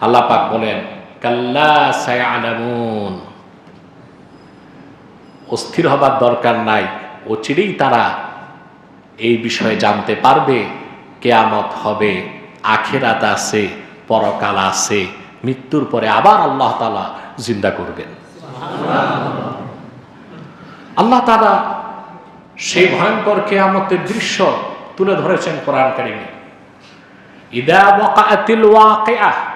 আল্লাহ পাক বলেন, কাল্লা সায়ালামুন। অস্থির হবার দরকার নাই। অচিরেই তারা এই বিষয়ে জানতে পারবে, কেয়ামত হবে, আখেরাত আছে, পরকাল আছে, মৃত্যুর পরে আবার আল্লাহ তালা জিন্দা করবেন। আল্লাহ তালা সেই ভয়ঙ্কর কেয়ামতের দৃশ্য তুলে ধরেছেন কোরআন কারিমে। ইদা ওয়াকাতিল ওয়াকিআহ।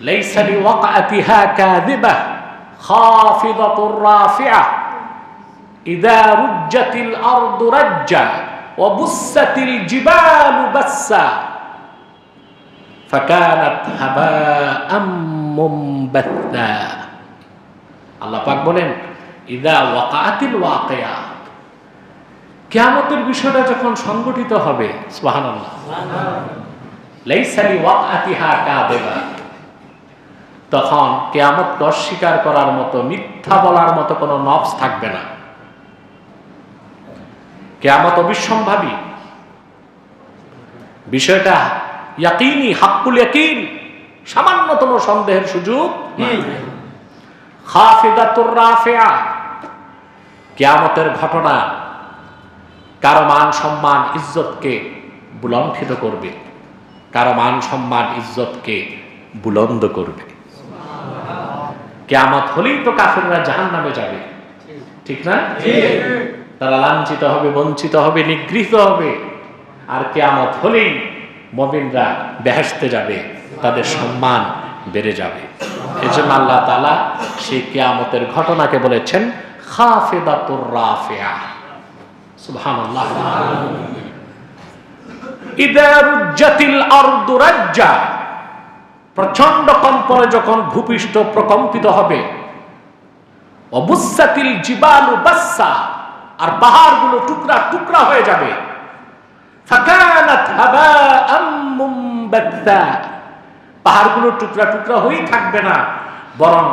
লাইসা লিওয়াকাতিহা কাযিবাহ খাফিদাতুর রাফিআহ ইদা রুজ্জাতিল আরদু রাজ্জা وبست الجبال بسا فكانت هباء منبثا আল্লাহ পাক বলেন ইদা ওয়াকাতিল ওয়াকিয়া কিয়ামতের বিষয়টা যখন সংগঠিত হবে সুবহানাল্লাহ লাইসালি ওয়াকাতিহা কাযিবা তখন কেয়ামতকে অস্বীকার করার মতো মিথ্যা বলার মতো কোনো নফস থাকবে না। কেয়ামত অবিসম্ভাবী। বিষয়টা ইয়াকিনি হাক্কুল ইয়াকিন সামান্যতম সন্দেহের সুযোগ। রাফিয়া। কেয়ামতের ঘটনা কারও মান সম্মান ইজ্জতকে বুলণ্ঠিত করবে। কারও মান সম্মান ইজ্জতকে বুলন্দ করবে। কেয়ামত হলেই তো কাফেররা জাহান নামে যাবে। ঠিক না? তারা লাঞ্ছিত হবে বঞ্চিত হবে নিগৃহীত হবে। আর কেয়ামত হলেই মমিনরা বেহেসতে যাবে তাদের সম্মান বেড়ে যাবে। এজন্য আল্লাহ তালা সেই কেয়ামতের ঘটনাকে বলেছেন খাফেদাতুর রাফিয়া। সুবহানাল্লাহ। ইদা রুজ্জাতিল আরদু রাজ্জা। প্রচণ্ড কম্পনে যখন ভূপৃষ্ঠ প্রকম্পিত হবে, অবুসাতিল জীবাণু বাসসা, আর পাহাড়গুলো টুকরা টুকরা হয়ে যাবে। পাহাড়গুলো টুকরা টুকরা হয়েই থাকবে না, বরং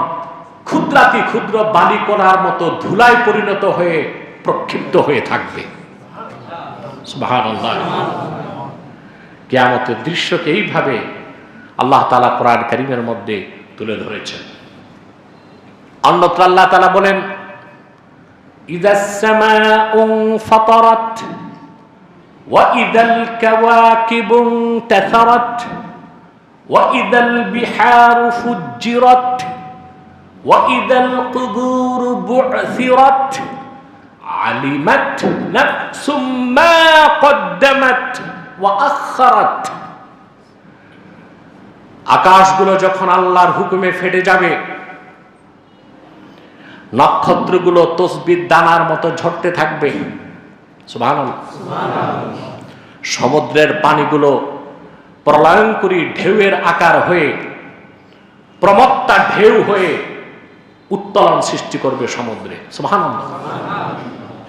ক্ষুদ্রাতি ক্ষুদ্র বালি কণার মতো ধুলায় পরিণত হয়ে প্রক্ষিপ্ত হয়ে থাকবে। কিয়ামতের দৃশ্যকে এইভাবে আল্লাহ তাআলা কোরআন কারীমের মধ্যে তুলে ধরেছেন অন্যত্র আল্লাহ তাআলা বলেন إذا السماء انفطرت وإذا الكواكب انتثرت وإذا البحار فجرت وإذا القبور بعثرت علمت نفس ما قدمت وأخرت আকাশগুলো যখন আল্লাহর হুকুমে ফেটে যাবে, নক্ষত্রগুলো তসবির দানার মতো ঝরতে থাকবে। সমুদ্রের পানিগুলো প্রলয়ঙ্করী ঢেউয়ের আকার হয়ে, প্রমত্তা ঢেউ হয়ে উত্তোলন সৃষ্টি করবে সমুদ্রে। সুবহানাল্লাহ।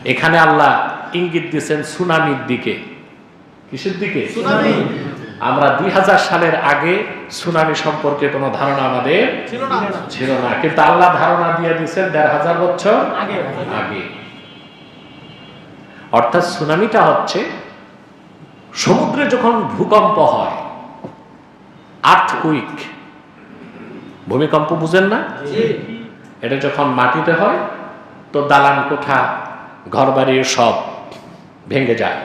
এখানে আল্লাহ ইঙ্গিত দিয়েছেন সুনামির দিকে। কিসের দিকে? আমরা দুই হাজার সালের আগে সুনামি সম্পর্কে কোনো ধারণা আমাদের ছিল না। কিন্তু আল্লাহ ধারণা দিয়ে দিয়েছেন দেড় হাজার বছর আগে। অর্থাৎ সুনামিটা হচ্ছে সমুদ্রে যখন ভূকম্প হয় আর্থকুইক ভূমিকম্প বুঝেন না? এটা যখন মাটিতে হয় তো দালান কোঠা ঘরবাড়ি সব ভেঙে যায়।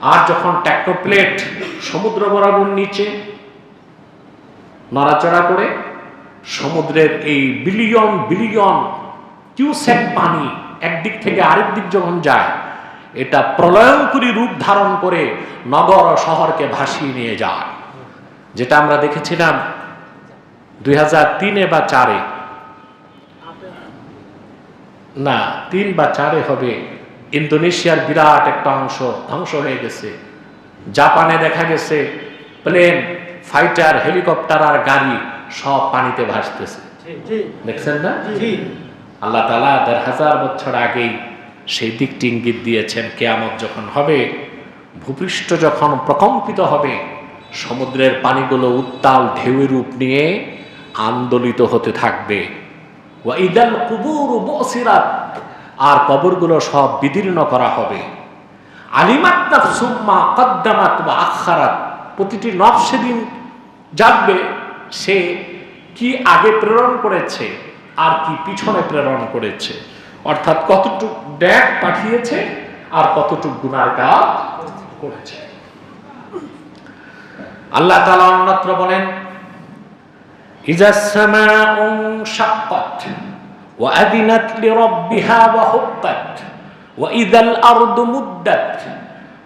আর যখন ট্যাক্টোপ্লেট সমুদ্র বরাবর নিচে নড়াচড়া করে, সমুদ্রের এই বিলিয়ন বিলিয়ন কিউসেক পানি একদিক থেকে আরেক দিক যখন যায়, এটা প্রলয়ঙ্করী রূপ ধারণ করে নগর ও শহরকে ভাসিয়ে নিয়ে যায়। যেটা আমরা দেখেছিলাম দুই হাজার তিনে বা চারে। না, তিন বা চারে হবে ইন্দোনেশিয়ার বিরাট একটা অংশ ধ্বংস হয়ে গেছে। জাপানে দেখা গেছে প্লেন ফাইটার হেলিকপ্টার আর গাড়ি সব পানিতে ভাসতেছে। দেখছেন না? আল্লাহ তালা দেড় হাজার বছর আগেই সেই দিকটি ইঙ্গিত দিয়েছেন কেয়ামত যখন হবে ভূপৃষ্ঠ যখন প্রকম্পিত হবে সমুদ্রের পানিগুলো উত্তাল ঢেউয়ের রূপ নিয়ে আন্দোলিত হতে থাকবে। ওয়াইদাল কুবুর বসিরাত আর কবরগুলো সব বিদীর্ণ করা হবে। আলিমাত্তাফ সুম্মা কদ্দামাত বা আখারাত প্রতিটি নব সেদিন জানবে সে কি আগে প্রেরণ করেছে আর কি পিছনে প্রেরণ করেছে। অর্থাৎ কতটুক ড্যাগ পাঠিয়েছে আর কতটুক গুণার কাজ করেছে। আল্লাহ তালা অন্যত্র বলেন ইজাসমা وأذنت لربها وحقت وإذا الأرض مدت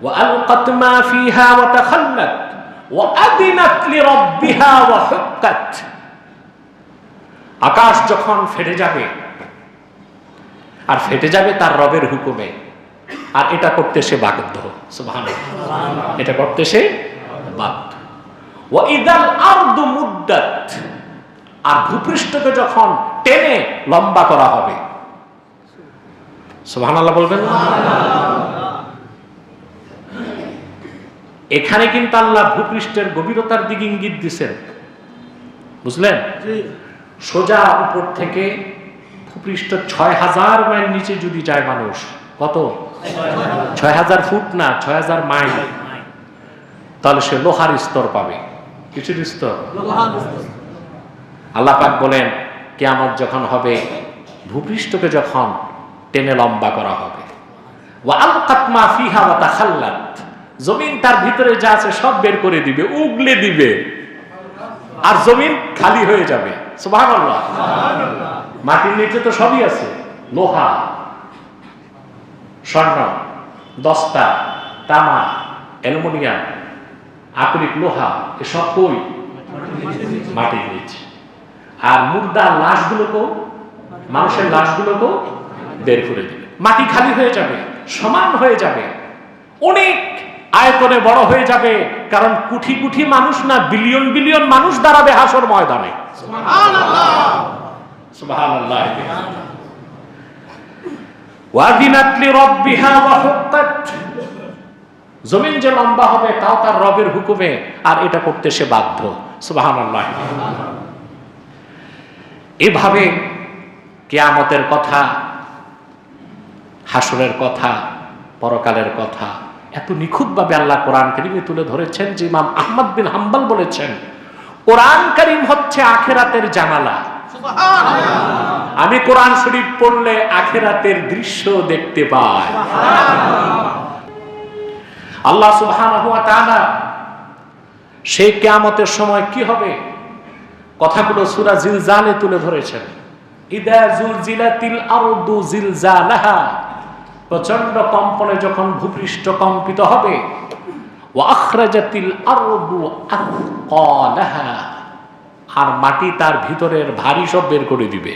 وألقت ما فيها وتخلت وأذنت لربها وحقت আকাশ যখন ফেটে যাবে আর ফেটে যাবে তার রবের হুকুমে আর এটা করতে সে বাধ্য সুবহানাল্লাহ। এটা করতে সে বাধ্য ওয়াইদাল আরদু মুদ্দাত আর ভূপৃষ্ঠকে যখন টেনে লম্বা করা হবে। সুবহানাল্লাহ বলবেন এখানে কিন্তু আল্লাহ ভূপৃষ্ঠের গভীরতার দিকে ইঙ্গিত দিছেন। বুঝলেন? সোজা উপর থেকে ভূপৃষ্ঠ ছয় হাজার মাইল নিচে যদি যায় মানুষ কত? ছয় হাজার ফুট না ছয় হাজার মাইল। তাহলে সে লোহার স্তর পাবে। কিছুর স্তর। আল্লাহ পাক বলেন কেয়ামত যখন হবে, ভূপৃষ্ঠকে যখন টেনে লম্বা করা হবে। জমিন তার ভিতরে যা আছে সব বের করে দিবে, উগলে দিবে। আর জমিন খালি হয়ে যাবে। মাটির নিচে তো সবই আছে। লোহা, স্বর্ণ, দস্তা, তামা, অ্যালুমিনিয়াম, আকরিক লোহা এসব কই মাটির নিচে। আর মুর্দার লাশগুলোকেও মানুষের লাশগুলোকেও বের করে দিবে। মাটি খালি হয়ে যাবে সমান হয়ে যাবে। অনেক আয়তনে বড় হয়ে যাবে কারণ কুঠি কুঠি মানুষ না বিলিয়ন বিলিয়ন মানুষ দাঁড়াবে হাসর ময়দানে। জমিন যে লম্বা হবে তাও তার রবের হুকুমে আর এটা করতে সে বাধ্য। সুবহানাল্লাহ। এভাবে কেয়ামতের কথা হাসরের কথা পরকালের কথা এত নিখুঁতভাবে আল্লাহ কোরআন করিমে তুলে ধরেছেন যে ইমাম আহমদ বিন হাম্বল বলেছেন কোরআন করিম হচ্ছে আখেরাতের জানালা। আমি কোরআন শরীফ পড়লে আখেরাতের দৃশ্য দেখতে পাই। আল্লাহ সুবহানাহু ওয়া তাআলা সেই কিয়ামতের সময় কি হবে? কথাগুলো সূরা জিলজালে তুলে ধরেছেন। ইদা জুলজিলাতিল আরদু জিলজালাহা। প্রচণ্ড কম্পনে যখন ভূপৃষ্ঠ কম্পিত হবে আরদু আথকালাহা আর মাটি তার ভিতরের ভারী সব বের করে দিবে।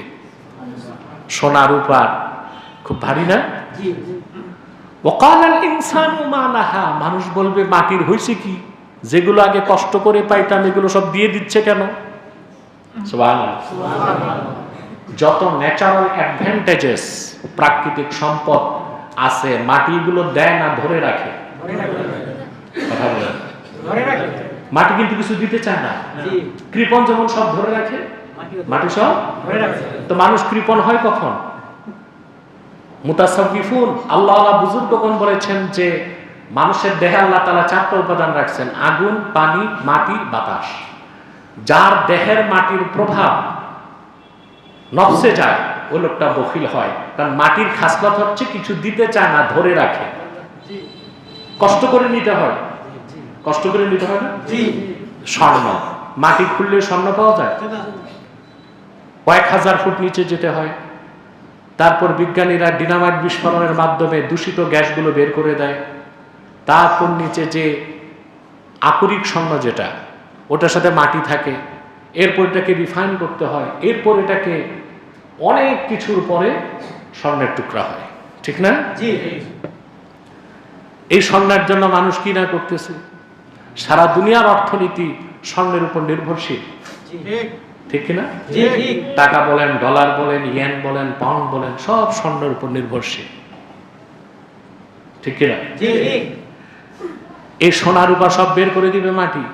সোনা রূপার খুব ভারী না? ওকালাল ইনসানু মা মানুষ বলবে মাটির হয়েছে কি? যেগুলো আগে কষ্ট করে পাইতাম এগুলো সব দিয়ে দিচ্ছে কেন। যত ন্যাচারাল অ্যাডভান্টেজেস প্রাকৃতিক সম্পদ আছে মাটিগুলো দেয় না ধরে রাখে। কথা বলেন। মাটি কিন্তু কিছু দিতে চায় না। কৃপণ যেমন সব ধরে রাখে মাটি সব তো মানুষ কৃপন হয় কখন? মুতাসাউফিফুন আল্লাহ আল্লাহ বুজুর্গগণ বলেছেন যে মানুষের দেহে আল্লাহ তাআলা চারটা উপাদান রাখছেন আগুন পানি মাটি বাতাস। যার দেহের মাটির প্রভাব নফসে যায় ওই লোকটা বকিল হয়। কারণ মাটির খাসলত হচ্ছে কিছু দিতে চায় না ধরে রাখে। কষ্ট করে নিতে হয়। কষ্ট করে নিতে হয় না? স্বর্ণ। মাটি খুললে স্বর্ণ পাওয়া যায়? কয়েক হাজার ফুট নিচে যেতে হয়। তারপর বিজ্ঞানীরা ডিনামাইট বিস্ফোরণের মাধ্যমে দূষিত গ্যাসগুলো বের করে দেয়। তারপর নিচে যে আকরিক স্বর্ণ যেটা ওটার সাথে মাটি থাকে এরপর এটাকে রিফাইন করতে হয় এরপর এটাকে অনেক কিছুর পরে স্বর্ণের টুকরা হয়। ঠিক না? এই স্বর্ণের জন্য মানুষ কি না করতেছে? সারা দুনিয়ার অর্থনীতি স্বর্ণের উপর নির্ভরশীল। ঠিক। কিনা টাকা বলেন ডলার বলেন ইয়েন বলেন পাউন্ড বলেন সব স্বর্ণের উপর নির্ভরশীল। ঠিক কিনা এই সোনা রূপা সব বের করে দিবে মাটি।